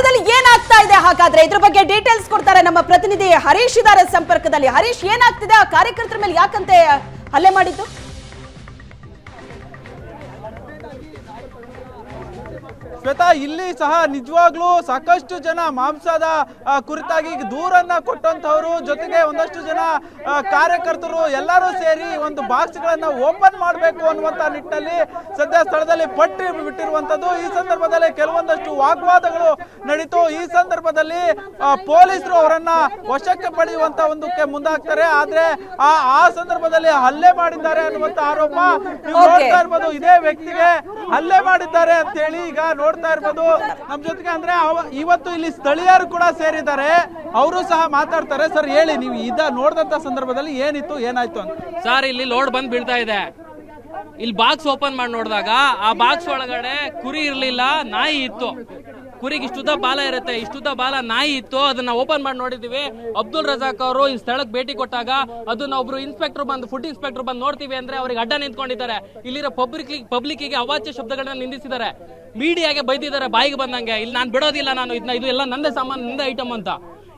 ಸ್ಥಳದಲ್ಲಿ ಏನಾಗ್ತಾ ಇದೆ? ಹಾಗಾದ್ರೆ ಇದ್ರ ಬಗ್ಗೆ ಡೀಟೇಲ್ಸ್ ಕೊಡ್ತಾರೆ ನಮ್ಮ ಪ್ರತಿನಿಧಿ ಹರೀಶ್ ಇದಾರೆ ಸಂಪರ್ಕದಲ್ಲಿ. ಹರೀಶ್, ಏನಾಗ್ತಿದೆ? ಆ ಕಾರ್ಯಕರ್ತರ ಮೇಲೆ ಯಾಕಂತೆ ಹಲ್ಲೆ ಮಾಡಿದ್ದು? ಶ್ವೇತಾ ಇಲ್ಲಿ ಸಹ ನಿಜವಾಗ್ಲೂ ಸಾಕಷ್ಟು ಜನ ಮಾಂಸದ ಕುರಿತಾಗಿ ದೂರನ್ನ ಕೊಟ್ಟಂತವರು ಜೊತೆಗೆ ಒಂದಷ್ಟು ಜನ ಕಾರ್ಯಕರ್ತರು ಎಲ್ಲರೂ ಸೇರಿ ಒಂದು ಬಾಕ್ಸ್ ಗಳನ್ನ ಓಪನ್ ಮಾಡಬೇಕು ಅನ್ನುವಂತ ನಿಟ್ಟಿನಲ್ಲಿ ಸದ್ಯ ಸ್ಥಳದಲ್ಲಿ ಪಟ್ಟಿ ಬಿಟ್ಟಿರುವಂತದ್ದು. ಈ ಸಂದರ್ಭದಲ್ಲಿ ಕೆಲವೊಂದಷ್ಟು ವಾಗ್ವಾದಗಳು ನಡೀತು. ಈ ಸಂದರ್ಭದಲ್ಲಿ ಪೊಲೀಸರು ಅವರನ್ನ ವಶಕ್ಕೆ ಪಡೆಯುವಂತ ಒಂದಕ್ಕೆ ಮುಂದಾಗ್ತಾರೆ. ಆದ್ರೆ ಆ ಆ ಸಂದರ್ಭದಲ್ಲಿ ಹಲ್ಲೆ ಮಾಡಿದ್ದಾರೆ ಅನ್ನುವಂತ ಆರೋಪ ನೀವು. ನೋಡ್ತಾ ಇರ್ಬೋದು. ಇದೇ ವ್ಯಕ್ತಿಗೆ ಹಲ್ಲೆ ಮಾಡಿದ್ದಾರೆ ಅಂತ ಹೇಳಿ ಈಗ ನೋಡ್ತಾ ಇರ್ಬೋದು. ನಮ್ ಜೊತೆಗೆ ಅಂದ್ರೆ ಇವತ್ತು ಇಲ್ಲಿ ಸ್ಥಳೀಯರು ಕೂಡ ಸೇರಿದ್ದಾರೆ. ಅವರು ಸಹ ಮಾತಾಡ್ತಾರೆ. ಸರ್, ಹೇಳಿ, ನೀವು ಇದ ನೋಡಿದಂತ ಸಂದರ್ಭದಲ್ಲಿ ಏನಿತ್ತು, ಏನಾಯ್ತು ಅಂತ. ಸರ್, ಇಲ್ಲಿ ಲೋಡ್ ಬಂದ್ ಬೀಳ್ತಾ ಇದೆ. ಇಲ್ಲಿ ಬಾಕ್ಸ್ ಓಪನ್ ಮಾಡಿ ನೋಡಿದಾಗ, ಆ ಬಾಕ್ಸ್ ಒಳಗಡೆ ಕುರಿ ಇರ್ಲಿಲ್ಲ, ನಾಯಿ ಇತ್ತು. ಕುರಿಗೆ ಇಷ್ಟುದ್ದ ಬಾಲ ಇರುತ್ತೆ, ಇಷ್ಟುದ್ದ ಬಾಲ ನಾಯಿ ಇತ್ತು, ಅದನ್ನ ಓಪನ್ ಮಾಡಿ ನೋಡಿದೀವಿ ಅಬ್ದುಲ್ ರಜಾಕ್ ಅವರು ಈ ಸ್ಥಳಕ್ಕೆ ಭೇಟಿ ಕೊಟ್ಟಾಗ ಅದನ್ನ ಒಬ್ರು ಇನ್ಸ್ಪೆಕ್ಟರ್ ಬಂದು ಫುಡ್ ಇನ್ಸ್ಪೆಕ್ಟರ್ ಬಂದು ನೋಡ್ತೀವಿ ಅಂದ್ರೆ ಅವ್ರಿಗೆ ಅಡ್ಡ ನಿಂತ್ಕೊಂಡಿದ್ದಾರೆ. ಇಲ್ಲಿರೋ ಪಬ್ಲಿಕ್ ಪಬ್ಲಿಕ್ಗೆ ಅವಾಚ್ಯ ಶಬ್ದಗಳನ್ನ ನಿಂದಿಸಿದ್ದಾರೆ. ಮೀಡಿಯಾಗೆ ಬೈದಿದ್ದಾರೆ, ಬಾಯಿಗೆ ಬಂದಂಗೆ. ಇಲ್ಲಿ ನಾನು ಬಿಡೋದಿಲ್ಲ ನಾನು ಇದನ್ನ ಇದು ಎಲ್ಲ ನಂದೇ ಸಾಮಾನು, ನಂದೇ ಐಟಮ್ ಅಂತ.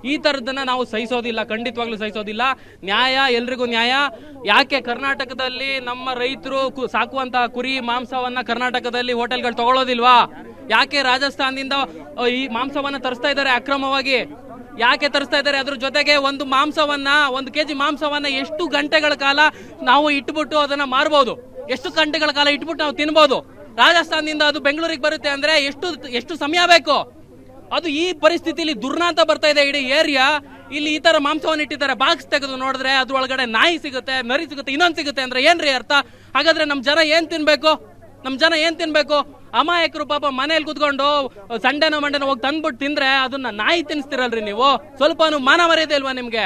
ಈ ತರದನ್ನ ನಾವು ಸಹಿಸೋದಿಲ್ಲ, ಖಂಡಿತವಾಗ್ಲೂ ಸಹಿಸೋದಿಲ್ಲ. ನ್ಯಾಯ, ಎಲ್ರಿಗೂ ನ್ಯಾಯ. ಯಾಕೆ ಕರ್ನಾಟಕದಲ್ಲಿ ನಮ್ಮ ರೈತರು ಸಾಕುವಂತಹ ಕುರಿ, ಮಾಂಸವನ್ನ ಕರ್ನಾಟಕದಲ್ಲಿ ಹೋಟೆಲ್ಗಳು ತಗೊಳ್ಳೋದಿಲ್ವಾ ಯಾಕೆ ರಾಜಸ್ಥಾನದಿಂದ ಈ ಮಾಂಸವನ್ನ ತರಿಸ್ತಾ ಇದ್ದಾರೆ ಅಕ್ರಮವಾಗಿ? ಯಾಕೆ ತರಿಸ್ತಾ ಇದ್ದಾರೆ? ಅದ್ರ ಜೊತೆಗೆ ಒಂದು ಮಾಂಸವನ್ನ, ಒಂದು ಕೆಜಿ ಮಾಂಸವನ್ನ ಎಷ್ಟು ಗಂಟೆಗಳ ಕಾಲ ನಾವು ಇಟ್ಬಿಟ್ಟು ಅದನ್ನ ಮಾರ್ಬೋದು? ಎಷ್ಟು ಗಂಟೆಗಳ ಕಾಲ ಇಟ್ಬಿಟ್ಟು ನಾವು ತಿನ್ಬೋದು? ರಾಜಸ್ಥಾನದಿಂದ ಅದು ಬೆಂಗಳೂರಿಗೆ ಬರುತ್ತೆ ಅಂದ್ರೆ ಎಷ್ಟು ಎಷ್ಟು ಸಮಯ ಬೇಕು? ಅದು ಈ ಪರಿಸ್ಥಿತಿಲಿ ದುರ್ನಾಂತ ಬರ್ತಾ ಇದೆ ಇಡೀ ಏರಿಯಾ ಇಲ್ಲಿ ಈ ತರ ಮಾಂಸವನ್ನು ಇಟ್ಟಿದ್ದಾರೆ. ಬಾಕ್ಸ್ ತೆಗೆದು ನೋಡಿದ್ರೆ ಅದ್ರೊಳಗಡೆ ನಾಯಿ ಸಿಗುತ್ತೆ, ನರಿ ಸಿಗುತ್ತೆ, ಇನ್ನೊಂದು ಸಿಗುತ್ತೆ ಅಂದ್ರೆ ಏನ್ರಿ ಅರ್ಥ? ಹಾಗಾದ್ರೆ ನಮ್ ಜನ ಏನ್ ತಿನ್ಬೇಕು? ನಮ್ ಜನ ಏನ್ ತಿನ್ಬೇಕು? ಅಮಾಯಕರು ಪಾಪ ಮನೇಲಿ ಕುತ್ಕೊಂಡು ಸಂಡೆನೋ, ಮಂಡೆನೋ ಹೋಗಿ ತಂದ್ಬಿಟ್ಟು ತಿಂದ್ರೆ ಅದನ್ನ ನಾಯಿ ತಿನ್ಸ್ತಿರಲ್ರಿ ನೀವು. ಸ್ವಲ್ಪ ಮಾನ ಮರ್ಯಾದೆ ಇಲ್ವಾ ನಿಮ್ಗೆ?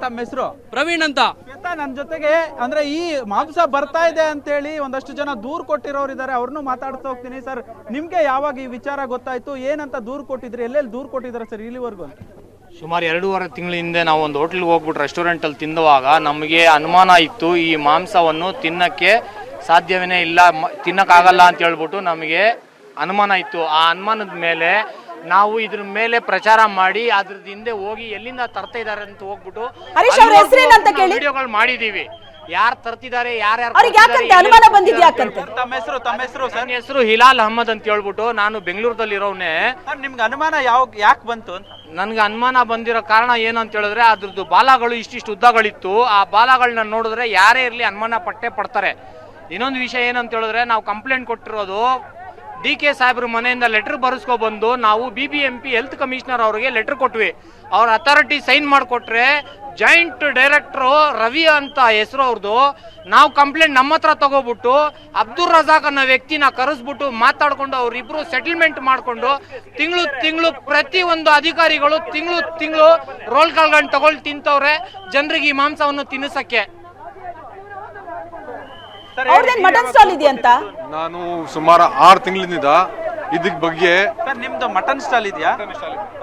ತಮ್ಮ ಹೆಸರು? ಪ್ರವೀಣ್ ಅಂತ. ಶ್ವೇತಾ ನನ್ನ ಜೊತೆಗೆ ಅಂದ್ರೆ ಈ ಮಾಂಸ ಬರ್ತಾ ಇದೆ ಅಂತ ಹೇಳಿ ಒಂದಷ್ಟು ಜನ ದೂರ್ ಕೊಟ್ಟಿರೋರು ಇದ್ದಾರೆ ಅವ್ರನ್ನು ಮಾತಾಡ್ತಾ ಹೋಗ್ತೀನಿ. ಸರ್ ನಿಮ್ಗೆ ಯಾವಾಗ ಈ ವಿಚಾರ ಗೊತ್ತಾಯ್ತು? ಏನಂತ ದೂರ್ ಕೊಟ್ಟಿದ್ರಿ? ಎಲ್ಲೆಲ್ಲಿ ದೂರ್ ಕೊಟ್ಟಿದ್ದಾರೆ ಸರ್ ಇಲ್ಲಿವರೆಗೂ ಅಂತ? ಸುಮಾರು ಎರಡೂವರೆ ತಿಂಗಳ ಹಿಂದೆ ನಾವು ಒಂದು ಹೋಟ್ಲಿಗೆ ಹೋಗ್ಬಿಟ್ಟು ರೆಸ್ಟೋರೆಂಟಲ್ಲಿ ತಿಂದುವಾಗ ನಮಗೆ ಅನುಮಾನ ಇತ್ತು ಈ ಮಾಂಸವನ್ನು ತಿನ್ನಕ್ಕೆ ಸಾಧ್ಯವೇ ಇಲ್ಲ ಮ- ತಿನ್ನಕ್ಕಾಗಲ್ಲ ಅಂತ ಹೇಳ್ಬಿಟ್ಟು ನಮಗೆ ಅನುಮಾನ ಇತ್ತು. ಆ ಅನುಮಾನದ ಮೇಲೆ ನಾವು ಇದ್ರ ಮೇಲೆ ಪ್ರಚಾರ ಮಾಡಿ ಅದ್ರದ್ದು ಹಿಂದೆ ಹೋಗಿ ಎಲ್ಲಿಂದ ತರ್ತಾ ಇದಾರೆ ಅಂತ ಹೋಗ್ಬಿಟ್ಟು ಹರೀಶ್ ಅವ್ರ ಹೆಸ್ರೇನಂತ ಕೇಳಿ? ವಿಡಿಯೋಗಳು ಮಾಡಿದೀವಿ. ಯಾರು ತರ್ತಿದ್ದಾರೆ ಯಾರ್ಯಾರು ಅವ್ರಿಗೆ ಯಾಕಂತೆ ಕೊಡ್ತಿದ್ದಾರೆ, ಅನುಮಾನ ಎಲ್ಲಿ ತಮ್ಮ ಹೆಸರು ತಮ್ಮ ಹೆಸರು ಸರ್. ನನ್ನ ಹೆಸರು ಹಿಲಾಲ್ ಅಹಮದ್ ಅಂತ ಹೇಳ್ಬಿಟ್ಟು ನಾನು ಬೆಂಗಳೂರದಲ್ಲಿರೋನೆ ಸರ್ ನಿಮ್ಗೆ ಅನುಮಾನ ಯಾವ ಯಾಕೆ ಬಂತು ಅಂತ? ನನ್ಗೆ ಅನುಮಾನ ಬಂದಿರೋ ಕಾರಣ ಏನು ಅಂತ ಹೇಳಿದ್ರೆ ಅದ್ರದ್ದು ಬಾಲಗಳು ಇಷ್ಟಿಷ್ಟು ಉದ್ದಗಳಿತ್ತು. ಆ ಬಾಲಗಳನ್ನ ನೋಡಿದ್ರೆ ಯಾರೇ ಇರಲಿ ಅನುಮಾನ ಪಟ್ಟೆ ಪಡ್ತಾರೆ. ಇನ್ನೊಂದು ವಿಷಯ ಏನಂತ ಹೇಳಿದ್ರೆ ನಾವು ಕಂಪ್ಲೇಂಟ್ ಕೊಟ್ಟಿರೋದು ಡಿ ಕೆ ಸಾಹೇಬ್ರ ಮನೆಯಿಂದ ಲೆಟರ್ ಬರೆಸ್ಕೊಬಂದು ನಾವು B B M P health commissioner ಅವರಿಗೆ ಲೆಟರ್ ಕೊಟ್ವಿ. ಅವ್ರ ಅಥಾರಿಟಿ ಸೈನ್ ಮಾಡಿಕೊಟ್ರೆ ಜಾಯಿಂಟ್ ಡೈರೆಕ್ಟ್ರು ರವಿ ಅಂತ ಹೆಸರು ಅವ್ರದ್ದು ನಾವು ಕಂಪ್ಲೇಂಟ್ ನಮ್ಮ ಹತ್ರ ತಗೋಬಿಟ್ಟು ಅಬ್ದುಲ್ ರಜಾಕ್ ಅನ್ನೋ ವ್ಯಕ್ತಿನ ಕರೆಸ್ಬಿಟ್ಟು ಮಾತಾಡ್ಕೊಂಡು ಅವರಿಬ್ರು ಸೆಟಲ್ಮೆಂಟ್ ಮಾಡಿಕೊಂಡು ತಿಂಗಳು ತಿಂಗಳು ಪ್ರತಿ ಒಂದು ಅಧಿಕಾರಿಗಳು ತಿಂಗಳು ತಿಂಗಳು ರೋಲ್ ಕಾಲ್ಗಳನ್ನ ತಗೊಳ್ಳಿ ತಿಂತವ್ರೆ, ಜನರಿಗೆ ಈ ಮಾಂಸವನ್ನು ತಿನ್ನಿಸಕ್ಕೆ. ಅವ್ರದ್ದೇನ್ ಮಟನ್ ಸ್ಟಾಲ್ ಇದೆಯಂತ? ನಾನು ಸುಮಾರು ಆರು ತಿಂಗಳಿಂದ ಇದಕ್ ಬಗ್ಗೆ ಸರ್ ನಿಮ್ದು ಮಟನ್ ಸ್ಟಾಲ್ ಇದೆಯಾ?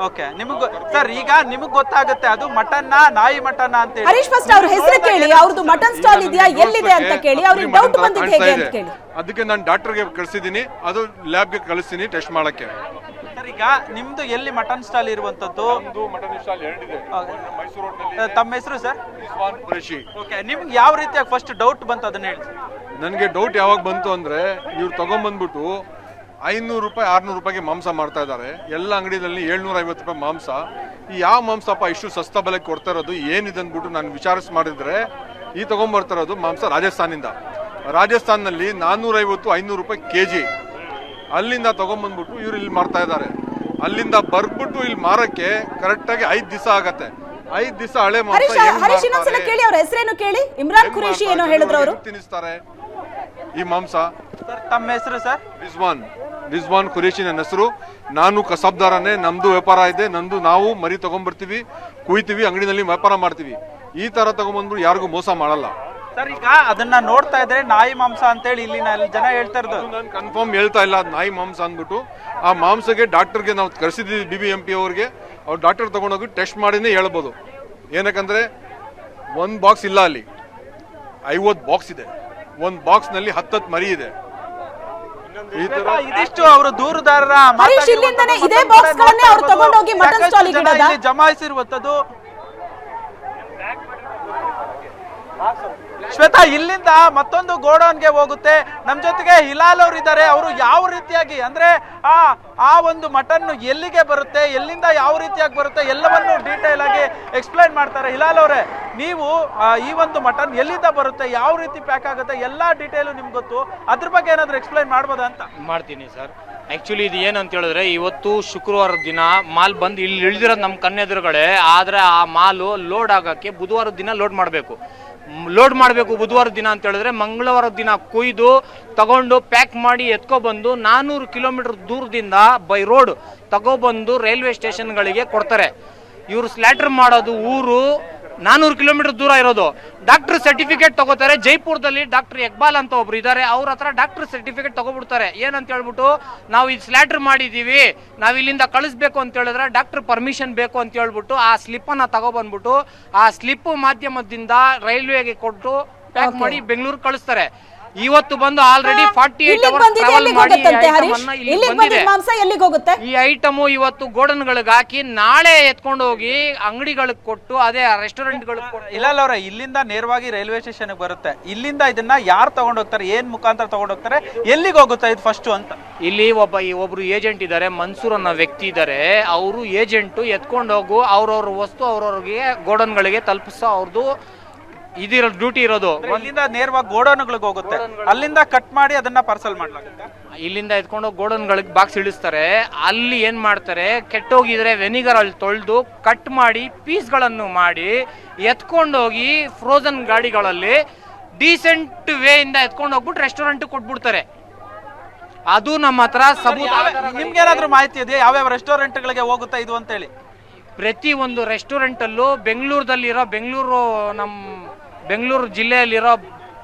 ಓಕೆ ನಿಮಗ್ ಸರ್ ಈಗ ನಿಮಗ್ ಗೊತ್ತಾಗುತ್ತೆ ಅದು ಮಟನ್ನ ನಾಯಿ ಮಟನ್ ಅಂತ ಹೇಳಿ. ಹರೀಶ್ ಫಸ್ಟ್ ಅವ್ರ ಹೆಸರು ಕೇಳಿ ಅವ್ರದ್ದು ಮಟನ್ ಸ್ಟಾಲ್ ಇದೆಯಾ ಎಲ್ಲಿದೆ ಅಂತ ಕೇಳಿ ಅವ್ರಿಗೆ ಡೌಟ್ ಬಂದಿದ್ದು ಹೇಗೆ ಅಂತ ಕೇಳಿ. ಅದಕ್ಕೆ ನಾನು ಡಾಕ್ಟರ್ಗೆ ಕಳಿಸಿದ್ದೀನಿ ಅದು ಲ್ಯಾಬ್ಗೆ ಕಳಿಸ್ತೀನಿ ಟೆಸ್ಟ್ ಮಾಡಕ್ಕೆ. ಸರ್ ಈಗ ನಿಮ್ದು ಎಲ್ಲಿ ಮಟನ್ ಸ್ಟಾಲ್ ಇರುವಂತದ್ದು? ಮಟನ್ ಸ್ಟಾಲ್ ಎರಡಿದೆ. ಮೈಸೂರು ತಮ್ಮ ಹೆಸರು ಸರ್? ಓಕೆ ನಿಮ್ಗೆ ಯಾವ ರೀತಿಯಾಗಿ ಫಸ್ಟ್ ಡೌಟ್ ಬಂತು ಅದನ್ನ ಹೇಳಿ ನನಗೆ ಡೌಟ್ ಯಾವಾಗ ಬಂತು ಅಂದ್ರೆ ಇವ್ರು ತಗೊಂಬಂದ್ಬಿಟ್ಟು ಐನೂರು ರೂಪಾಯಿ ಆರ್ನೂರು ರೂಪಾಯಿಗೆ ಮಾಂಸ ಮಾಡ್ತಾ ಇದ್ದಾರೆ. ಎಲ್ಲ ಅಂಗಡಿಯಲ್ಲಿ ಏಳ್ನೂರ ಐವತ್ತು ರೂಪಾಯಿ ಮಾಂಸ. ಈ ಯಾವ ಮಾಂಸಪ್ಪ ಇಷ್ಟು ಸಸ್ತ ಬೆಲೆಗೆ ಕೊಡ್ತಾ ಇರೋದು ಏನಿದೆ ಅಂದ್ಬಿಟ್ಟು ನಾನು ವಿಚಾರಿಸಿ ಮಾಡಿದ್ರೆ ಈ ತಗೊಂಡ್ಬರ್ತಾ ಇರೋದು ಮಾಂಸ ರಾಜಸ್ಥಾನಿಂದ. ರಾಜಸ್ಥಾನಲ್ಲಿ ನಾನ್ನೂರೈವತ್ತು ಐನೂರು ರೂಪಾಯಿ ಕೆ ಜಿ ಅಲ್ಲಿಂದ ತಗೊಂಬಂದ್ಬಿಟ್ಟು ಇವ್ರು ಇಲ್ಲಿ ಮಾರ್ತಾ ಇದ್ದಾರೆ. ಅಲ್ಲಿಂದ ಬರ್ಬಿಟ್ಟು ಇಲ್ಲಿ ಮಾರಕ್ಕೆ ಕರೆಕ್ಟಾಗಿ ಐದು ದಿವಸ ಆಗತ್ತೆ. ಐದು ದಿವಸ ಹಳೆ ಮಾಂಸ ಹರೀಶ್ ಇನ್ನೊಂದ್ಸಲ ಕೇಳಿ ಅವ್ರ ಹೆಸರೇನು ಕೇಳಿ? ಇಮ್ರಾನ್ ಖುರೇಶಿ ಏನೋ ಹೇಳಿದ್ರು ಅವರು. ತಿನ್ನಿಸ್ತಾರೆ? ಈ ಮಾಂಸ. ಸರ್ ತಮ್ಮ ಹೆಸರು ಸರ್? ರಿಜ್ವಾನ್. ರಿಜ್ವಾನ್ ಖುರೇಶಿ ನನ್ನ ಹೆಸರು. ನಾನು ಕಸಬ್ದಾರನೇ ನಮ್ದು ವ್ಯಾಪಾರ ಇದೆ ನಂದು ನಾವು ಮರಿ ತಗೊಂಡ್ಬರ್ತೀವಿ ಕುಯ್ತೀವಿ ಅಂಗಡಿನಲ್ಲಿ ವ್ಯಾಪಾರ ಮಾಡ್ತೀವಿ. ಈ ತರ ತಗೊಂಡ್ಬಂದ್ರು ಯಾರಿಗೂ ಮೋಸ ಮಾಡಲ್ಲ. ಸರ್ ಈಗ ಅದನ್ನ ನೋಡ್ತಾ ಇದ್ರೆ ನಾಯಿ ಮಾಂಸ ಅಂತೇಳಿ ಇಲ್ಲಿನ ಅಲ್ಲಿ ಜನ ಹೇಳ್ತಾ ಇರೋದು. ನಾನು ಕನ್ಫರ್ಮ್ ಹೇಳ್ತಾ ಇಲ್ಲ ಅದು ನಾಯಿ ಮಾಂಸ ಅಂದ್ಬಿಟ್ಟು. ಆ ಮಾಂಸಕ್ಕೆ ಡಾಕ್ಟರ್ಗೆ ನಾವು ಕರೆಸಿದ್ದೀವಿ ಬಿ ಬಿ ಎಂ ಪಿ ಅವ್ರಿಗೆ. ಅವ್ರು ಡಾಕ್ಟರ್ ತಗೊಂಡೋಗಿ ಟೆಸ್ಟ್ ಮಾಡಿನೇ ಹೇಳ್ಬೋದು. ಏನಕ್ಕಂದ್ರೆ ಒಂದು ಬಾಕ್ಸ್ ಇಲ್ಲ ಅಲ್ಲಿ. ಐವತ್ತು ಬಾಕ್ಸ್ ಇದೆ. ಒಂದು ಬಾಕ್ಸ್ನಲ್ಲಿ ಹತ್ತತ್ತು ಮರಿ ಇದೆ. ಈ ತರ ಇದಿಷ್ಟು ಅವರು ದೂರದಾರರ ಹರೀಶ್, ಇಲ್ಲಿಂದಾನೇ ಇದೇ box ಗಳನ್ನೇ ಅವ್ರು ತಗೊಂಡೋಗಿ ಮಟನ್ ಇಡೋದಾ? ಜಮಾಯಿಸಿರುವಂತದ್ದು ಶ್ವೇತಾ, ಇಲ್ಲಿಂದ ಮತ್ತೊಂದು ಗೋಡೌನ್ಗೆ ಹೋಗುತ್ತೆ. ನಮ್ಮ ಜೊತೆಗೆ ಹಿಲಾಲ್ ಅವರು ಇದ್ದಾರೆ ಅವರು ಯಾವ ರೀತಿಯಾಗಿ ಅಂದ್ರೆ, ಆ ಆ ಒಂದು ಮಟನ್ ಎಲ್ಲಿಗೆ ಬರುತ್ತೆ, ಎಲ್ಲಿಂದ ಯಾವ ರೀತಿಯಾಗಿ ಬರುತ್ತೆ ಎಲ್ಲವನ್ನು ಡೀಟೇಲ್ ಆಗಿ ಎಕ್ಸ್ಪ್ಲೈನ್ ಮಾಡ್ತಾರೆ. ಹಿಲಾಲ್ ಅವರೇ, ನೀವು ಈ ಒಂದು ಮಟನ್ ಎಲ್ಲಿಂದ ಬರುತ್ತೆ, ಯಾವ ರೀತಿ ಪ್ಯಾಕ್ ಆಗುತ್ತೆ, ಎಲ್ಲಾ ಡೀಟೇಲು ನಿಮ್ಗೆ ಗೊತ್ತು. ಅದ್ರ ಬಗ್ಗೆ ಏನಾದ್ರು ಎಕ್ಸ್ಪ್ಲೈನ್ ಮಾಡ್ಬೋದಾ ಅಂತ? ಮಾಡ್ತೀನಿ ಸರ್. ಆ್ಯಕ್ಚುಲಿ ಇದು ಏನಂತ ಹೇಳಿದ್ರೆ, ಇವತ್ತು ಶುಕ್ರವಾರದ ದಿನ ಮಾಲ್ ಬಂದು ಇಲ್ಲಿ ಇಳಿದಿರೋದು ನಮ್ಮ ಕಣ್ಣೆದುರುಗಡೆ, ಆದರೆ ಆ ಮಾಲು ಲೋಡ್ ಆಗೋಕ್ಕೆ ಬುಧವಾರದ ದಿನ ಲೋಡ್ ಮಾಡಬೇಕು. ಲೋಡ್ ಮಾಡಬೇಕು ಬುಧವಾರ ದಿನ ಅಂತ ಹೇಳಿದ್ರೆ ಮಂಗಳವಾರ ದಿನ ಕೊಯ್ದು ತಗೊಂಡು ಪ್ಯಾಕ್ ಮಾಡಿ ಎತ್ಕೊಬಂದು ನಾನ್ನೂರು ಕಿಲೋಮೀಟರ್ ದೂರದಿಂದ ಬೈ ರೋಡ್ ತಗೊಬಂದು ರೈಲ್ವೆ ಸ್ಟೇಷನ್ಗಳಿಗೆ ಕೊಡ್ತಾರೆ. ಇವರು ಸ್ಲ್ಯಾಟರ್ ಮಾಡೋದು ಊರು ನಾನೂರು ಕಿಲೋಮೀಟರ್ ದೂರ ಇರೋದು. ಡಾಕ್ಟರ್ ಸರ್ಟಿಫಿಕೇಟ್ ತಗೋತಾರೆ. ಜೈಪುರದಲ್ಲಿ ಡಾಕ್ಟರ್ ಎಕ್ಬಾಲ್ ಅಂತ ಒಬ್ರು ಇದ್ದಾರೆ. ಅವ್ರ ಹತ್ರ ಡಾಕ್ಟರ್ ಸರ್ಟಿಫಿಕೇಟ್ ತಗೋಬಿಡ್ತಾರೆ. ಏನಂತ ಹೇಳ್ಬಿಟ್ಟು ನಾವು ಇದು ಸ್ಲ್ಯಾಟರ್ ಮಾಡಿದ್ದೀವಿ. ನಾವು ಇಲ್ಲಿಂದ ಕಳಿಸ್ಬೇಕು ಅಂತ ಹೇಳಿದ್ರೆ ಡಾಕ್ಟರ್ ಪರ್ಮಿಷನ್ ಬೇಕು ಅಂತ ಹೇಳ್ಬಿಟ್ಟು ಆ ಸ್ಲಿಪ್ಪನ್ನು ತಗೊಬಂದ್ಬಿಟ್ಟು ಆ ಸ್ಲಿಪ್ ಮಾಧ್ಯಮದಿಂದ ರೈಲ್ವೆಗೆ ಕೊಟ್ಟು ಪ್ಯಾಕ್ ಮಾಡಿ ಬೆಂಗಳೂರು ಕಳಿಸ್ತಾರೆ. ಇವತ್ತು ಬಂದು already forty eight hours travel ಮಾಡಿ ಹರೀಶ್? ಇಲ್ಲಿ ಇಲ್ಲಿಗೆ ಬಂದಿದೆ ಬಂದಿದ್ದ ಮಾಂಸ ಎಲ್ಲಿಗೆ ಹೋಗುತ್ತೆ? ಈ ಐಟಮ್ ಇವತ್ತು ಗೋಡನ್ಗಳಿಗೆ ಹಾಕಿ ನಾಳೆ ಎತ್ಕೊಂಡು ಹೋಗಿ ಅಂಗಡಿಗಳಿಗೆ ಕೊಟ್ಟು ಅದೇ ರೆಸ್ಟೋರೆಂಟ್ ಇಲ್ಲ ಇಲ್ಲಲ್ಲ ಅವ್ರೆ ಇಲ್ಲಿಂದ ನೇರವಾಗಿ ರೈಲ್ವೆ ಸ್ಟೇಷನ್ ಬರುತ್ತೆ. ಇಲ್ಲಿಂದ ಇದನ್ನ ಯಾರು ತಗೊಂಡೋಗ್ತಾರೆ ಏನ್ ಮುಖಾಂತರ ತಗೊಂಡೋಗ್ತಾರೆ ಎಲ್ಲಿಗೆ ಹೋಗುತ್ತೆ ಇದು ಫಸ್ಟ್ ಅಂತ? ಇಲ್ಲಿ ಒಬ್ಬ ಈ ಒಬ್ರು ಏಜೆಂಟ್ ಇದ್ದಾರೆ ಮನ್ಸೂರ್ ಅನ್ನೋ ವ್ಯಕ್ತಿ ಇದ್ದಾರೆ ಅವರು ಏಜೆಂಟು ಎತ್ಕೊಂಡೋಗು ಹೋಗು ಅವ್ರವ್ರ ವಸ್ತು ಅವ್ರವ್ರಿಗೆ ಗೋಡನ್ಗಳಿಗೆ ತಲುಪಿಸೋ ಅವ್ರದ್ದು ಇದಿರೋ ಡ್ಯೂಟಿ ಇರೋದು ಅಲ್ಲಿಂದ ನೇರವಾಗಿ ಗೋಡೌನ್ಗಳಿಗೆ ಹೋಗುತ್ತೆ. ಅಲ್ಲಿಂದ ಕಟ್ ಮಾಡಿ ಅದನ್ನ ಪಾರ್ಸಲ್ ಮಾಡ್ಲಾಗುತ್ತೆ. ಇಲ್ಲಿಂದ ಎತ್ಕೊಂಡು ಗೋಡೌನ್ಗಳಿಗೆ ಬಾಕ್ಸ್ ಇಳಿಸ್ತಾರೆ. ಅಲ್ಲಿ ಏನ್ ಮಾಡ್ತಾರೆ? ಕೆಟ್ಟೋಗಿದ್ರೆ ವೆನಿಗರ್ ಅಲ್ಲಿ ತೊಳೆದು ಕಟ್ ಮಾಡಿ ಪೀಸ್ಗಳನ್ನು ಮಾಡಿ ಎತ್ಕೊಂಡೋಗಿ ಫ್ರೋಜನ್ ಗಾಡಿಗಳಲ್ಲಿ ಡೀಸೆಂಟ್ ವೇ ಇಂದ ಎತ್ಕೊಂಡು ಹೋಗ್ಬಿಟ್ಟು ರೆಸ್ಟೋರೆಂಟ್ ಕೊಟ್ಬಿಡ್ತಾರೆ. ಅದು ನಮ್ಮ ಹತ್ರ ಸಬೂತ್. ನಿಮ್ಗೆ ಏನಾದ್ರು ಮಾಹಿತಿ ಇದೆಯಾ? ಯಾವ್ಯಾವ ರೆಸ್ಟೋರೆಂಟ್ ಗಳಿಗೆ ಹೋಗುತ್ತೆ ಇದು ಅಂತ ಹೇಳಿ. ಪ್ರತಿ ಒಂದು ರೆಸ್ಟೋರೆಂಟಲ್ಲೂ ಬೆಂಗಳೂರದಲ್ಲಿರೋ ಬೆಂಗಳೂರು ನಮ್ಮ ಬೆಂಗಳೂರು ಜಿಲ್ಲೆಯಲ್ಲಿರೋ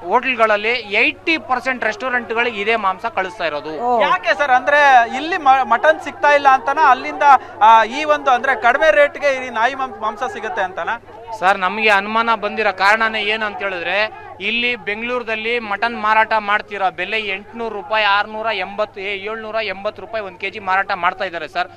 ಹೋಟೆಲ್ಗಳಲ್ಲಿ ಏಯ್ಟಿ ಪರ್ಸೆಂಟ್ ರೆಸ್ಟೋರೆಂಟ್ಗಳಿಗೆ ಇದೇ ಮಾಂಸ ಕಳಿಸ್ತಾ ಇರೋದು. ಯಾಕೆ ಸರ್? ಅಂದ್ರೆ ಇಲ್ಲಿ ಮಟನ್ ಸಿಗ್ತಾ ಇಲ್ಲ ಅಂತನಾ? ಅಲ್ಲಿಂದ ಆ, ಈ ಒಂದು ಅಂದ್ರೆ ಕಡಿಮೆ ರೇಟ್ಗೆ ಈ ನಾಯಿ ಮಾಂಸ- ಮಾಂಸ ಸಿಗುತ್ತೆ ಅಂತನಾ? ಸರ್, ನಮಗೆ ಅನುಮಾನ ಬಂದಿರೋ ಕಾರಣನೇ ಏನು ಅಂತ ಹೇಳಿದ್ರೆ, ಇಲ್ಲಿ ಬೆಂಗಳೂರದಲ್ಲಿ ಮಟನ್ ಮಾರಾಟ ಮಾಡ್ತಿರೋ? ಬೆಲೆ ಎಂಟುನೂರು ರೂಪಾಯಿ, ಆರುನೂರ ಎಂಬತ್ತು ಏಳ್ನೂರ ಎಂಬತ್ತು ರೂಪಾಯಿ ಒಂದು ಕೆ ಜಿ ಮಾರಾಟ ಮಾಡ್ತಾ ಇದ್ದಾರೆ ಸರ್.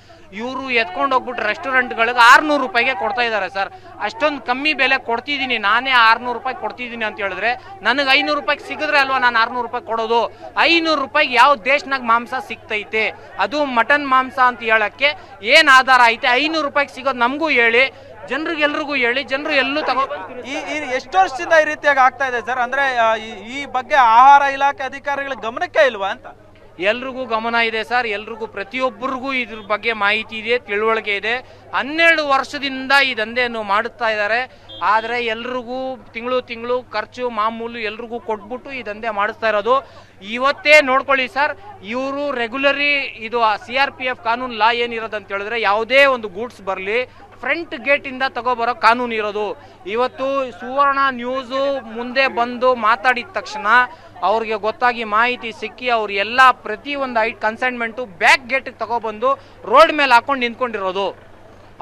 ಇವರು ಎತ್ಕೊಂಡು ಹೋಗ್ಬಿಟ್ಟು ರೆಸ್ಟೋರೆಂಟ್ಗಳಿಗೆ ಆರುನೂರು ರೂಪಾಯಿಗೆ ಕೊಡ್ತಾ ಇದ್ದಾರೆ ಸರ್. ಅಷ್ಟೊಂದು ಕಮ್ಮಿ ಬೆಲೆ ಕೊಡ್ತಿದ್ದೀನಿ, ನಾನೇ ಆರ್ನೂರು ರೂಪಾಯಿ ಕೊಡ್ತಿದ್ದೀನಿ ಅಂತ ಹೇಳಿದ್ರೆ, ನನಗೆ ಐನೂರು ರೂಪಾಯಿಗೆ ಸಿಗಿದ್ರೆ ಅಲ್ವಾ ನಾನು ಆರ್ನೂರು ರೂಪಾಯಿ ಕೊಡೋದು? ಐನೂರು ರೂಪಾಯಿಗೆ ಯಾವ ದೇಶನಾಗ ಮಾಂಸ ಸಿಗ್ತೈತೆ? ಅದು ಮಟನ್ ಮಾಂಸ ಅಂತ ಹೇಳಕ್ಕೆ ಏನು ಆಧಾರ ಐತೆ? ಐನೂರು ರೂಪಾಯಿಗೆ ಸಿಗೋದು ನಮಗೂ ಹೇಳಿ. ಜನರಿಗೆಲ್ರಿಗೂ ಹೇಳಿ ಜನರು ಎಲ್ಲೂ ತಗೋ ಈ ಈ ಎಷ್ಟು ವರ್ಷದಿಂದ ಈ ರೀತಿಯಾಗಿ ಆಗ್ತಾ ಇದೆ ಸರ್? ಅಂದ್ರೆ ಆ, ಈ- ಈ ಬಗ್ಗೆ ಆಹಾರ ಇಲಾಖೆ ಅಧಿಕಾರಿಗಳ ಗಮನಕ್ಕೆ ಇಲ್ವಾ ಅಂತ? ಎಲ್ರಿಗೂ ಗಮನ ಇದೆ ಸರ್. ಎಲ್ರಿಗೂ ಪ್ರತಿಯೊಬ್ಬರಿಗೂ ಇದ್ರ ಬಗ್ಗೆ ಮಾಹಿತಿ ಇದೆ ತಿಳುವಳಿಕೆ ಇದೆ. ಹನ್ನೆರಡು ವರ್ಷದಿಂದ ಈ ದಂಧೆಯನ್ನು ಮಾಡುತ್ತಾ ಇದ್ದಾರೆ. ಆದರೆ ಎಲ್ರಿಗೂ ತಿಂಗಳು ತಿಂಗಳು ಖರ್ಚು ಮಾಮೂಲು ಎಲ್ರಿಗೂ ಕೊಟ್ಬಿಟ್ಟು ಈ ದಂಧೆ ಮಾಡಿಸ್ತಾ ಇರೋದು. ಇವತ್ತೇ ನೋಡ್ಕೊಳ್ಳಿ ಸರ್ ಇವರು ರೆಗ್ಯುಲರಿ ಇದು ಸಿ ಆರ್ ಪಿ ಎಫ್ ಕಾನೂನು ಲಾ ಏನಿರೋದು ಅಂತ ಹೇಳಿದ್ರೆ ಯಾವುದೇ ಒಂದು ಗೂಡ್ಸ್ ಬರಲಿ ಫ್ರಂಟ್ ಗೇಟಿಂದ ತಗೋಬರೋ ಕಾನೂನು ಇರೋದು. ಇವತ್ತು ಸುವರ್ಣ ನ್ಯೂಸು ಮುಂದೆ ಬಂದು ಮಾತಾಡಿದ ತಕ್ಷಣ ಅವ್ರಿಗೆ ಗೊತ್ತಾಗಿ ಮಾಹಿತಿ ಸಿಕ್ಕಿ ಅವ್ರು ಎಲ್ಲ ಒಂದು ಐಟ್ ಕನ್ಸೈನ್ಮೆಂಟು ಬ್ಯಾಕ್ ಗೇಟಿಗೆ ತಗೊಬಂದು ರೋಡ್ ಮೇಲೆ ಹಾಕೊಂಡು ನಿಂತ್ಕೊಂಡಿರೋದು.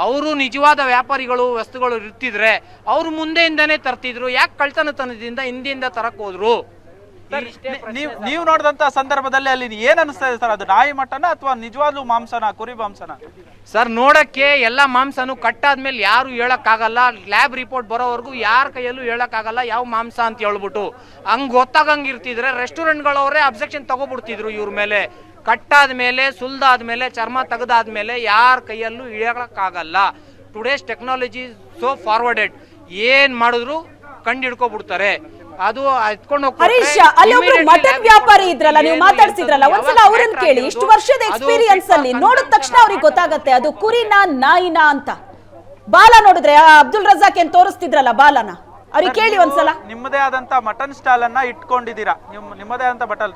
ಅವರು ನಿಜವಾದ ವ್ಯಾಪಾರಿಗಳು, ವಸ್ತುಗಳು ಇರ್ತಿದ್ರೆ ಅವ್ರ ಮುಂದೆಯಿಂದನೇ ತರ್ತಿದ್ರು. ಯಾಕೆ ಕಳ್ತನತನದಿಂದ ಹಿಂದಿಯಿಂದ ತರಕ್ ಹೋದ್ರು? ನೀವು ನೋಡಿದಂತ ಸಂದರ್ಭದಲ್ಲಿ ಅಲ್ಲಿ ಏನ್ ಅನಿಸ್ತಾ ಇದೆ ಸರ್ ಅದು ನಾಯಿ ಮಟನ ಅಥವಾ ನಿಜವಾಗ್ಲೂ ಮಾಂಸನ ಕುರಿ ಮಾಂಸನ? ಸರ್ ನೋಡಕ್ಕೆ ಎಲ್ಲ ಮಾಂಸನು ಕಟ್ಟಾದ್ಮೇಲೆ ಯಾರು ಹೇಳಕ್ಕಾಗಲ್ಲ. ಲ್ಯಾಬ್ ರಿಪೋರ್ಟ್ ಬರೋವರೆಗೂ ಯಾರ ಕೈಯಲ್ಲೂ ಹೇಳಕ್ಕಾಗಲ್ಲ. ಯಾವ ಮಾಂಸ ಅಂತ ಹೇಳ್ಬಿಟ್ಟು. ಹಂಗ್ ಗೊತ್ತಾಗಂಗ್ ಇರ್ತಿದ್ರೆ ರೆಸ್ಟೋರೆಂಟ್ಗಳವರೇ ಅಬ್ಜೆಕ್ಷನ್ ತಗೋಬಿಡ್ತಿದ್ರು ಇವ್ರ ಮೇಲೆ. ಕಟ್ಟಾದ ಮೇಲೆ ಸುಲ್ದಾದ್ಮೇಲೆ ಚರ್ಮ ತೆಗೆದಾದ್ಮೇಲೆ ಯಾರ ಕೈಯಲ್ಲೂ ಹೇಳಕ್ಕಾಗಲ್ಲ. ಟುಡೇಸ್ ಟೆಕ್ನಾಲಜಿ ಸೋ ಫಾರ್ವರ್ಡೆಡ್ ಏನ್ ಮಾಡಿದ್ರು ಕಂಡು ಹಿಡ್ಕೊಬಿಡ್ತಾರೆ. ಅದು ಎತ್ಕೊಂಡು ಹರೀಶ್ ಅಲ್ಲಿ ಒಬ್ರು ಮಟನ್ ವ್ಯಾಪಾರಿ ಇದ್ರಲ್ಲ ನೀವು ಮಾತಾಡ್ಸಿದ್ರಲ್ಲ ಒಂದ್ಸಲ ಅವ್ರನ್ನ ಕೇಳಿ ಇಷ್ಟು ವರ್ಷದ ಎಕ್ಸ್ಪೀರಿಯನ್ಸ್ ಅಲ್ಲಿ ನೋಡಿದ ತಕ್ಷಣ ಅವ್ರಿಗೆ ಗೊತ್ತಾಗತ್ತೆ ಅದು ಕುರಿನ ನಾಯಿನ ಅಂತ. ಬಾಲ ನೋಡಿದ್ರೆ ಆ ಅಬ್ದುಲ್ ರಜಾಕ್ ಏನ್ ತೋರಿಸ್ತಿದ್ರಲ್ಲ ಬಾಲನ? ಅವ್ರಿಗೆ ಕೇಳಿ ಒಂದ್ಸಲ. ನಿಮ್ಮದೇ ಆದಂತ ಮಟನ್ ಸ್ಟಾಲ್ ಅನ್ನ ಇಟ್ಕೊಂಡಿದ್ದೀರಾ? ನಿಮ್ ನಿಮ್ಮದೇ ಆದಂತ ಬಟಲ್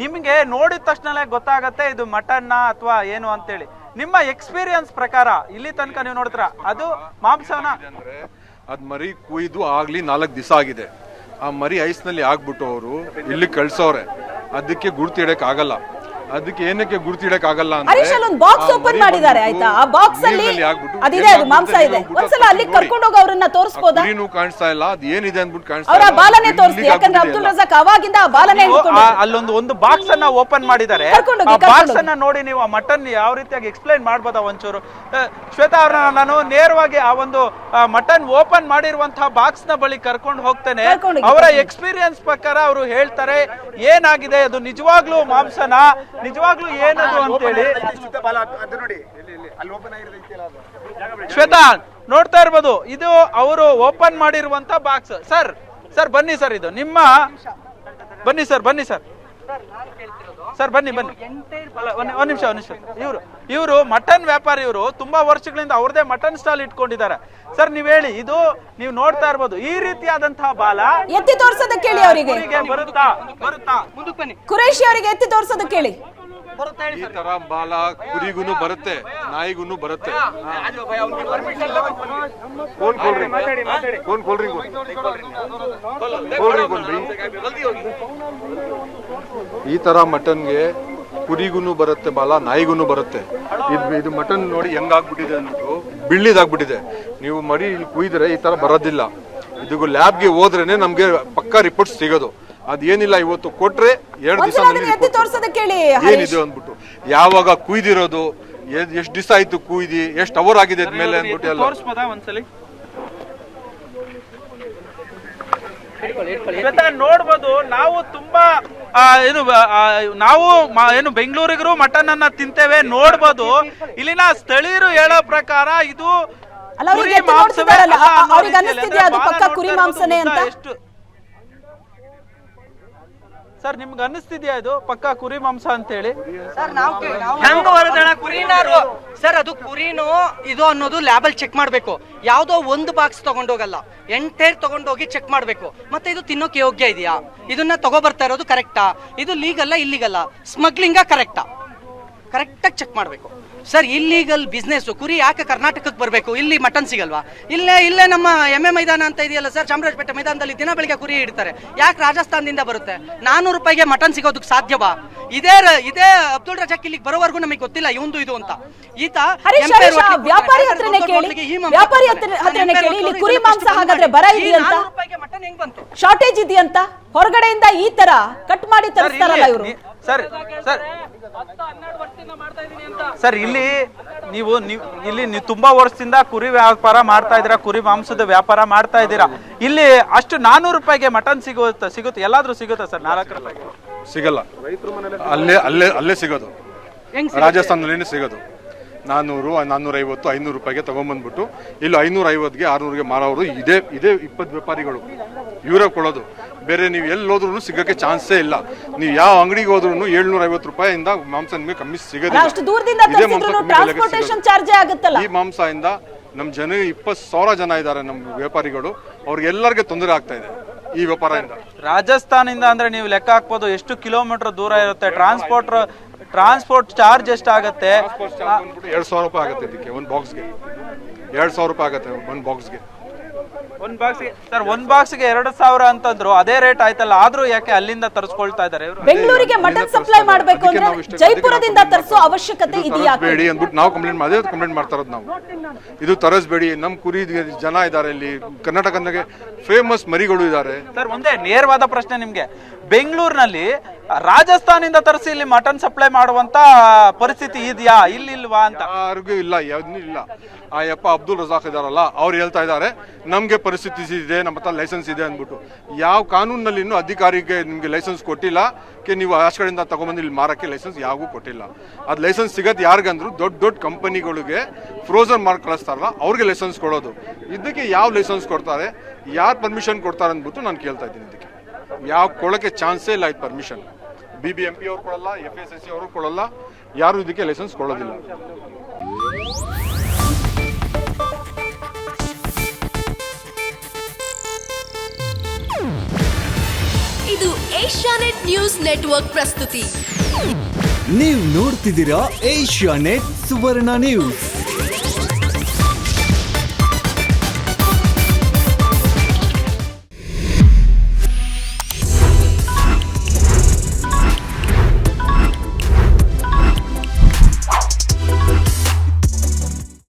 ನಿಮ್ಗೆ ನೋಡಿದ ತಕ್ಷಣ ಗೊತ್ತಾಗತ್ತೆ ಇದು ಮಟನ್ನ ಅಥವಾ ಏನು ಅಂತೇಳಿ. ನಿಮ್ಮ ಎಕ್ಸ್ಪೀರಿಯನ್ಸ್ ಪ್ರಕಾರ ಇಲ್ಲಿ ತನಕ ನೀವು ನೋಡಿದ್ರ ಅದು ಮಾಂಸನ ಅಂದ್ರೆ ಅದ್ ಮರಿ ಕುಯ್ದು ಆಗ್ಲಿ ನಾಲ್ಕು ದಿವಸ ಆಗಿದೆ. ಆ ಮರಿ ಐಸ್ನಲ್ಲಿ ಆಗ್ಬಿಟ್ಟು ಅವರು ಇಲ್ಲಿ ಕಳ್ಸೋರೆ ಅದಕ್ಕೆ ಗುರ್ತು ಇಡಕ್ ಆಗಲ್ಲ ಅದಕ್ಕೆ ಏನಕ್ಕೆ ಗುರ್ತಿಡಕ್ ಆಗಲ್ಲ ಹರೀಶ್ ಅಲ್ಲಿ ಒಂದು ಬಾಕ್ಸ್ ಓಪನ್ ಮಾಡಿದ್ದಾರೆ ಆಯ್ತಾ? ಆ ಬಾಕ್ಸ್ ಅಲ್ಲಿ ಅದಿದೆ ಅದು ಮಾಂಸ ಇದೆ. ಒಂದ್ಸಲ ಅಲ್ಲಿ ಕರ್ಕೊಂಡು ಹೋಗಿ ಅವರನ್ನ ತೋರಿಸಬಹುದಾ ನೀನು ಕಾಣಿಸ್ತಾ ಇಲ್ಲ ಅದು ಏನಿದೆ ಅಂದ್ಬಿಟ್ಟು ಕಾಣಿಸ್ತಾ ಅವರ. ಬಾಲನೇ ಇಲ್ಲಿಗೆ ಯಾಕಂದ್ರೆ ಅಬ್ದುಲ್. ರಜಾಕ್ ಅವಾಗಿಂದ ಆ ಬಾಲನೇ ಹಿಡ್ಕೊಂಡು ಅಲ್ಲೊಂದು ಒಂದು ಬಾಕ್ಸ್ ಅನ್ನ ಓಪನ್ ಮಾಡಿದ್ದಾರೆ. ಆ ಬಾಕ್ಸ್ ಅನ್ನ ನೋಡಿ ನೀವು ಆ ಮಟನ್ ಯಾವ ರೀತಿಯಾಗಿ ಎಕ್ಸ್ಪ್ಲೈನ್ ಮಾಡ್ಬೋದಾ ಒಂಚೂರು? ಶ್ವೇತಾ ಅವ್ರನ್ನ ನಾನು ನೇರವಾಗಿ ಆ ಒಂದು ಮಟನ್ ಓಪನ್ ಮಾಡಿರುವಂತಹ ಬಾಕ್ಸ್ನ ಬಳಿ ಕರ್ಕೊಂಡು ಹೋಗ್ತೇನೆ. ಅವರ ಎಕ್ಸ್ಪೀರಿಯನ್ಸ್ ಪ್ರಕಾರ ಅವರು ಹೇಳ್ತಾರೆ ಏನಾಗಿದೆ? ಅದು ನಿಜವಾಗ್ಲೂ ಮಾಂಸನ? ನಿಜವಾಗ್ಲೂ ಏನದು ಅಂತೇಳಿ? ಶ್ವೇತಾ ನೋಡ್ತಾ ಇರ್ಬೋದು ಇದು ಅವರು ಓಪನ್ ಮಾಡಿರುವಂತ ಬಾಕ್ಸ್ ಸರ್ ಸರ್ ಬನ್ನಿ ಸರ್ ಇದು. ನಿಮ್ಮ ಬನ್ನಿ ಸರ್ ಬನ್ನಿ ಸರ್. ಸರ್ ಬನ್ನಿ ಬನ್ನಿ. ಒಂದು ನಿಮಿಷ ಒಂದ್ ನಿಮಿಷ. ಇವರು ಇವರು ಮಟನ್ ವ್ಯಾಪಾರಿ ಇವರು. ತುಂಬಾ ವರ್ಷಗಳಿಂದ ಅವ್ರದೇ ಮಟನ್ ಸ್ಟಾಲ್ ಇಟ್ಕೊಂಡಿದ್ದಾರೆ. ಸರ್ ನೀವ್ ಹೇಳಿ ಇದು ನೀವು ನೋಡ್ತಾ ಇರ್ಬೋದು. ಈ ರೀತಿಯಾದಂತಹ ಬಾಲ ಎತ್ತಿ ತೋರ್ಸೋದಕ್ಕೆ ಕೇಳಿ ಅವರಿಗೆ. ಬರುತ್ತಾ? ಬರುತ್ತಾ? ಕುರೇಶಿ ಅವರಿಗೆ ಎತ್ತಿ ತೋರ್ಸೋದಕ್ಕೆ ಕೇಳಿ ಈ ತರ ಬಾಲ ಕುರಿಗೂನು ಬರುತ್ತೆ ನಾಯಿಗೂ ಬರುತ್ತೆ. ಕೊಡ್ರಿ ಕೊಡ್ರಿ ಕೊಡ್ರಿ ಈ ತರ ಮಟನ್ಗೆ ಕುರಿಗೂ ಬರುತ್ತೆ ಬಾಲ ನಾಯಿಗೂ ಬರುತ್ತೆ. ಇದು ಇದು ಮಟನ್ ನೋಡಿ ಹೆಂಗಾಗ್ಬಿಟ್ಟಿದೆ ಅಂದ್ಬಿಟ್ಟು ಬಿಳ್ಳಿದಾಗ್ಬಿಟ್ಟಿದೆ. ನೀವು ಮರಿ ಇಲ್ಲಿ ಕುಯ್ದ್ರೆ ಈ ತರ ಬರೋದಿಲ್ಲ. ಇದಕ್ಕೂ ಲ್ಯಾಬ್ಗೆ ಹೋದ್ರೇನೆ ನಮಗೆ ಪಕ್ಕಾ ರಿಪೋರ್ಟ್ ಸಿಗೋದು. ಅದೇನಿಲ್ಲ ಇವತ್ತು ಕೊಟ್ರೆ ಎರಡು ದಿವಸ ತೋರ್ಸೋದಕ್ಕೆ ಏನಿದೆ ಅಂದ್ಬಿಟ್ಟು. ಯಾವಾಗ ಕುಯ್ದಿರೋದು ಎಷ್ಟು ದಿವಸ ಆಯ್ತು ಕುಯ್ದಿ ಎಷ್ಟು ಅವರ್ ಆಗಿದೆ ಮೇಲೆ ಅಂದ್ಬಿಟ್ಟು ಎಲ್ಲ. ತೋರಿಸ್ಬೋದಾ ಒಂದ್ಸಲಿ? ಶ್ವೇತಾ, ನೋಡ್ಬೋದು ನಾವು ತುಂಬಾ ಆ, ಏನು ನಾವು ಮ- ಏನು ಬೆಂಗಳೂರಿಗರು ಮಟನ್ ಅನ್ನ ತಿಂತೇವೆ ನೋಡ್ಬೋದು. ಇಲ್ಲಿನ ಸ್ಥಳೀಯರು ಹೇಳೋ ಪ್ರಕಾರ ಇದು ಎಷ್ಟು ಅವ್ರಿಗೆ ಕುರಿ ಮಾಂಸವೇ ನೋಡ್ತಿದಾರಲ್ಲ, ಅಲ್ಲ ಅನ್ನೋ ಅವ್ರಿಗೆ ರೀತಿಯಲ್ಲಿ ಅನ್ನಿಸ್ತಿದ್ಯಾ ಅದು ಅಂದ್ರೆ ಪಕ್ಕ ಬಾಲ ಕುರಿ ನೋಡ್ತಾ ಮಾಂಸನೇ ಇರೋದು ಅಂತ? ಎಷ್ಟು ಸರ್ ನಿಮ್ಗೆ ಅನ್ನಿಸ್ತಿದ್ಯಾ ಇದು? ಪಕ್ಕ ಕುರಿ ಮಾಂಸ ಅಂತ ಹೇಳಿ ಹೆಂಗ ವರದಣ ಕುರಿನಾರು ಸರ್ ಅದು ಕುರಿನೋ ಇದು ಅನ್ನೋದು ಲ್ಯಾಬಲ್ ಚೆಕ್ ಮಾಡಬೇಕು. ಯಾವುದೋ ಒಂದು ಬಾಕ್ಸ್ ತಗೊಂಡೋಗಲ್ಲ. ಎಂಟೇರ್ ತಗೊಂಡೋಗಿ ಚೆಕ್ ಮಾಡಬೇಕು. ಮತ್ತೆ ಇದು ತಿನ್ನೋಕೆ ಯೋಗ್ಯ ಇದೆಯಾ? ಇದನ್ನ ತಗೋಬರ್ತಾ ಇರೋದು ಕರೆಕ್ಟಾ ಇದು ಲೀಗಲ್ಲ ಇಲ್ಲಿಗಲ್ಲ ಸ್ಮಗ್ಲಿಂಗ ಕರೆಕ್ಟಾ ಕರೆಕ್ಟಾಗಿ ಚೆಕ್ ಮಾಡಬೇಕು. ಸರ್ ಇಲ್ಲೀಗಲ್ ಬಿಸ್ನೆಸ್ ಕುರಿ ಯಾಕೆ ಕರ್ನಾಟಕಕ್ಕೆ ಬರಬೇಕು? ಇಲ್ಲಿ ಮಟನ್ ಸಿಗಲ್ವಾ? ಇಲ್ಲೇ ಇಲ್ಲೇ ನಮ್ಮ ಎಂ ಎ ಮೈದಾನ ಅಂತ ಇದೆಯಲ್ಲ ಸರ್ ಚಾಮರಾಜಪೇಟೆ ಮೈದಾನದಲ್ಲಿ ದಿನ ಬೆಳಿಗ್ಗೆ ಕುರಿ ಇಡ್ತಾರೆ ಯಾಕೆ ರಾಜಸ್ಥಾನದಿಂದ ಬರುತ್ತೆ? ನಾನೂರು ರೂಪಾಯಿಗೆ ಮಟನ್ ಸಿಗೋದಕ್ಕೆ ಸಾಧ್ಯವಾ? ಇದೇ ಇದೇ ಅಬ್ದುಲ್ ರಜಾಕ್ ಇಲ್ಲಿಗೆ ಬರೋವರೆಗೂ ನಮಗೆ ಗೊತ್ತಿಲ್ಲ ಇವಂದು ಇದು ಅಂತ. ಈತ ವ್ಯಾಪಾರಿ ಹತ್ರನೇ ಕೇಳಿ. ವ್ಯಾಪಾರಿ ಹತ್ರನೇ ಕೇಳಿ. ಇಲ್ಲಿ ಕುರಿ ಮಾಂಸ ಹಾಗಾದ್ರೆ ಬರ ಇದೆಯಂತ? ಶಾರ್ಟೇಜ್ ಇದೆಯಂತ? ಹೊರಗಡೆಯಿಂದ ಈ ತರ ಕಟ್ ಮಾಡಿ ತರಿಸ್ತಾರಲ್ಲ ಇವರು. Sir sir. ಸರ್ ಇಲ್ಲಿ ನೀವು ನೀವು ಇಲ್ಲಿ ನೀವು ತುಂಬಾ ವರ್ಷದಿಂದ ಕುರಿ ವ್ಯಾಪಾರ ಮಾಡ್ತಾ ಇದ್ದೀರಾ ಕುರಿ ಮಾಂಸದ ವ್ಯಾಪಾರ ಮಾಡ್ತಾ ಇದ್ದೀರಾ. ಇಲ್ಲಿ ಅಷ್ಟು ನಾನೂರು ರೂಪಾಯಿಗೆ ಮಟನ್ ಸಿಗುತ್ತೆ ಸಿಗುತ್ತೆ? ಎಲ್ಲಾದ್ರೂ ಸಿಗುತ್ತಾ ಸರ್ ನಾಲ್ಕು ರೂಪಾಯಿಗೆ? ಸಿಗಲ್ಲ. ಅಲ್ಲೇ ಅಲ್ಲೇ ಅಲ್ಲೇ ಸಿಗೋದು. ರಾಜಸ್ಥಾನದಲ್ಲಿ ಸಿಗೋದು. ನಾನ್ನೂರು ನಾನ್ನೂರೈವತ್ತು ಐನೂರು ರೂಪಾಯಿಗೆ ತಗೊಂಬಂದ್ಬಿಟ್ಟು ಇಲ್ಲಿ ಐನೂರ ಐವತ್ತಿಗೆ ಆರ್ನೂರಿಗೆ ಮಾರೋರು ಇದೇ ಇದೇ ಇಪ್ಪತ್ತು ವ್ಯಾಪಾರಿಗಳು. ಇವರೇ ಕೊಡೋದು. ಬೇರೆ ನೀವು ಎಲ್ಲಿ ಹೋದ್ರೂ ಸಿಗೋಕ್ಕೆ ಚಾನ್ಸೇ ಇಲ್ಲ. ನೀವು ಯಾವ ಅಂಗಡಿಗೆ ಹೋದ್ರೂ ಏಳ್ನೂರ ಐವತ್ತು ರೂಪಾಯಿಂದ ಮಾಂಸ ನಿಮಗೆ ಕಮ್ಮಿ ಸಿಗೋದಿಲ್ಲ. ಅಷ್ಟು ದೂರದಿಂದ ಇದೇ ಮಾಂಸ ಈ ಮಾಂಸದಿಂದ ನಮ್ಮ ಜನ ಇಪ್ಪತ್ತು ಸಾವಿರ ಜನ ಇದ್ದಾರೆ ನಮ್ಮ ವ್ಯಾಪಾರಿಗಳು. ಅವ್ರಿಗೆಲ್ಲರಿಗೆ ತೊಂದರೆ ಆಗ್ತಾ ಇದೆ ಈ ವ್ಯಾಪಾರದಿಂದ. ರಾಜಸ್ಥಾನಿಂದ ಅಂದ್ರೆ ನೀವು ಲೆಕ್ಕ ಹಾಕ್ಬೋದು ಎಷ್ಟು ಕಿಲೋಮೀಟರ್ ದೂರ ಇರುತ್ತೆ? ಟ್ರಾನ್ಸ್ಪೋರ್ಟ್ ಟ್ರಾನ್ಸ್ಪೋರ್ಟ್ ಚಾರ್ಜ್ ಎಷ್ಟಾಗತ್ತೆ? ಎರಡು ಸಾವಿರ ರೂಪಾಯಿ ಆಗುತ್ತೆ ಇದಕ್ಕೆ ಒಂದು ಬಾಕ್ಸ್ಗೆ ಎರಡು ಸಾವಿರ ರೂಪಾಯಿ ಆಗುತ್ತೆ ಒಂದು ಬಾಕ್ಸ್ಗೆ ಒಂದು ಬಾಕ್ಸ್ಗೆ ಸರ್ ಒಂದು ಬಾಕ್ಸ್ಗೆ ಎರಡು ಸಾವಿರ ಅಂತಂದ್ರು ಅದೇ ರೇಟ್ ಆಯ್ತಲ್ಲ ಆದ್ರೂ ಯಾಕೆ ಅಲ್ಲಿಂದ ತರಿಸ್ಕೊಳ್ತಾ ಇದಾರೆ ಇವರು? ಬೆಂಗಳೂರಿಗೆ ಮಟನ್ ಸಪ್ಲೈ ಮಾಡಬೇಕು ನಾವು ಅಂದ್ರೆ ಇಷ್ಟ- ಜೈಪುರದಿಂದ ತರಿಸೋ ಅವಶ್ಯಕತೆ ಇದು ಇದೆಯಾ? ಬೇಡಿ ಅಂದ್ಬಿಟ್ಟು ನಾವು ಕಂಪ್ಲೇಂಟ್ ಮಾಡಿದ್ರೆ ಕಂಪ್ಲೇಂಟ್ ಮಾಡ್ತಾ ಇರೋದು ನಾವು. ಇದು ತರಿಸ್ಬೇಡಿ ನಮ್ಮ ಕುರಿ ಜನ ಇದ್ದಾರೆ ಇಲ್ಲಿ ಕರ್ನಾಟಕದಾಗೆ ಫೇಮಸ್ ಮರಿಗಳು ಇದ್ದಾರೆ. ಸರ್ ಒಂದೇ ನೇರವಾದ ಪ್ರಶ್ನೆ ನಿಮಗೆ. ಬೆಂಗಳೂರಿನಲ್ಲಿ ರಾಜಸ್ಥಾನಿಂದ ತರಿಸಿ ಇಲ್ಲಿ ಮಟನ್ ಸಪ್ಲೈ ಮಾಡುವಂತ ಪರಿಸ್ಥಿತಿ ಇದೆಯಾ? ಇಲ್ಲಿಲ್ವಾ ಅಂತ. ಯಾರಿಗೂ ಇಲ್ಲ ಯಾವ್ದು ಇಲ್ಲ. ಆ ಯಪ್ಪ ಅಬ್ದುಲ್ ರಜಾಕ್ ಇದಾರಲ್ಲ, ಅವ್ರು ಹೇಳ್ತಾ ಇದ್ದಾರೆ ನಮಗೆ ಪರಿಸ್ಥಿತಿ ಇದೆ, ನಮ್ಮ ಹತ್ರ ಲೈಸೆನ್ಸ್ ಇದೆ ಅಂದ್ಬಿಟ್ಟು. ಯಾವ ಕಾನೂನಲ್ಲಿ ಇನ್ನೂ ಅಧಿಕಾರಿಗೆ ನಿಮಗೆ ಲೈಸೆನ್ಸ್ ಕೊಟ್ಟಿಲ್ಲ, ಕೆ ನೀವು ಆಚೆ ತಗೊಂಬಂದು ಇಲ್ಲಿ ಮಾರಕ್ಕೆ ಲೈಸೆನ್ಸ್ ಯಾವಾಗೂ ಕೊಟ್ಟಿಲ್ಲ. ಅದು ಲೈಸೆನ್ಸ್ ಸಿಗೋದು ಯಾರಿಗಂದ್ರು ದೊಡ್ಡ ದೊಡ್ಡ ಕಂಪನಿಗಳಿಗೆ ಫ್ರೋಸನ್ ಮಾರ್ಕ್ ಕಳಿಸ್ತಾರಲ್ಲ, ಅವ್ರಿಗೆ ಲೈಸೆನ್ಸ್ ಕೊಡೋದು. ಇದಕ್ಕೆ ಯಾವ ಲೈಸೆನ್ಸ್ ಕೊಡ್ತಾರೆ, ಯಾರು ಪರ್ಮಿಷನ್ ಕೊಡ್ತಾರೆ ಅಂದ್ಬಿಟ್ಟು ನಾನು ಕೇಳ್ತಾ ಇದ್ದೀನಿ ಇದಕ್ಕೆ. ಯಾವ ಕೊಡೋಕ್ಕೆ ಚಾನ್ಸೇ ಇಲ್ಲ ಇದು permission B B M P ಅವರು ಕೊಡಲ್ಲ ಎಫ್ ಎಸ್ ಎಸ್ ಸಿ ಅವರು ಕೊಡಲ್ಲ ಯಾರು ಇದಕ್ಕೆ ಲೈಸೆನ್ಸ್ ಕೊಡೋದಿಲ್ಲ. ಇದು ಏಷ್ಯಾನೆಟ್ ನ್ಯೂಸ್ ನೆಟ್ವರ್ಕ್ ಪ್ರಸ್ತುತಿ. ನೀವು ನೋಡ್ತಿದ್ದೀರಾ ಏಷ್ಯಾನೆಟ್ ಸುವರ್ಣ ನ್ಯೂಸ್.